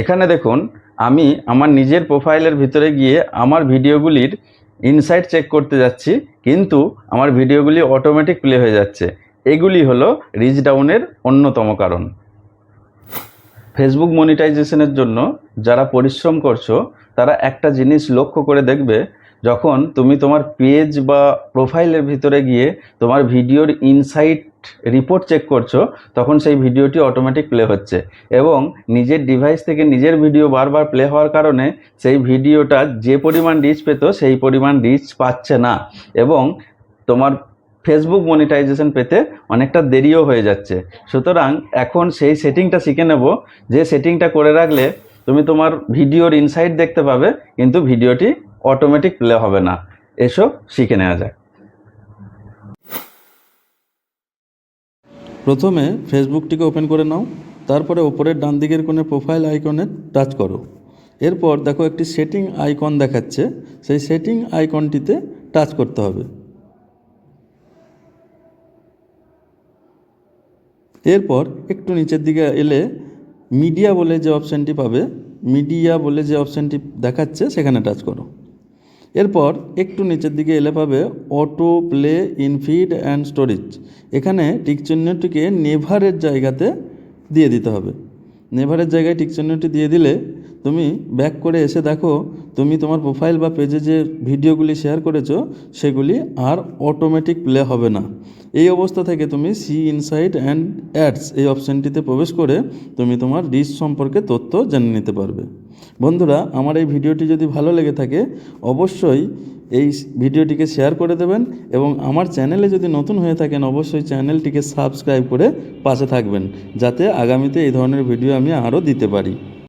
এখানে দেখুন, আমি আমার নিজের প্রোফাইলের ভিতরে গিয়ে আমার ভিডিওগুলির ইনসাইট চেক করতে যাচ্ছি, কিন্তু আমার ভিডিওগুলি অটোমেটিক প্লে হয়ে যাচ্ছে। এগুলি হলো রিচ ডাউনের অন্যতম কারণ। ফেসবুক মনিটাইজেশনের জন্য যারা পরিশ্রম করছ, তারা একটা জিনিস লক্ষ্য করে দেখবে, যখন তুমি তোমার পেজ বা প্রোফাইলের ভিতরে গিয়ে তোমার ভিডিওর ইনসাইট রিপোর্ট চেক করছ, তখন সেই ভিডিওটি অটোমেটিক প্লে হচ্ছে। এবং নিজের ডিভাইস থেকে নিজের ভিডিও বারবার প্লে হওয়ার কারণে সেই ভিডিওটা যে পরিমাণ রিচ পেত, সেই পরিমাণ রিচ পাচ্ছে না। এবং তোমার ফেসবুক মনিটাইজেশন পেতে অনেকটা দেরিও হয়ে যাচ্ছে। সুতরাং এখন সেই সেটিংটা শিখে নেব, যে সেটিংটা করে রাখলে তুমি তোমার ভিডিওর ইনসাইট দেখতে পাবে, কিন্তু ভিডিওটি অটোমেটিক প্লে হবে না। এসব শিখে নেওয়া যাক। প্রথমে ফেসবুকটিকে ওপেন করে নাও, তারপরে ওপরের ডান দিকের কোণে প্রোফাইল আইকনে টাচ করো। এরপর দেখো একটি সেটিং আইকন দেখাচ্ছে, সেই সেটিং আইকনটিতে টাচ করতে হবে। এরপর একটু নিচের দিকে এলে মিডিয়া বলে যে অপশানটি পাবে, মিডিয়া বলে যে অপশানটি দেখাচ্ছে, সেখানে টাচ করো। এরপর একটু নিচের দিকে এলে পাবে auto play infeed and storage এখানে টিকচিহ্নটিকে নেভারের জায়গাতে দিয়ে দিতে হবে। নেভারের জায়গায় টিকচিহ্নটি দিয়ে দিলে তুমি ব্যাক করে এসে দেখো, তুমি তোমার প্রোফাইল বা পেজে যে ভিডিওগুলি শেয়ার করেছ, সেগুলি আর অটোমেটিক প্লে হবে না। অবস্থা থেকে তুমি সি ইনসাইট অ্যান্ড অ্যাডস এই অপশানটিতে প্রবেশ করে তুমি তোমার রিচ সম্পর্কে তথ্য জেনে নিতে পারবে। বন্ধুরা, আমার এই ভিডিওটি যদি ভালো লেগে থাকে, অবশ্যই এই ভিডিওটিকে শেয়ার করে দেবেন এবং আমার চ্যানেলে যদি নতুন হয়ে থাকেন, অবশ্যই চ্যানেলটিকে সাবস্ক্রাইব করে পাশে থাকবেন, যাতে আগামীতে এই ধরনের ভিডিও আমি আরও দিতে পারি।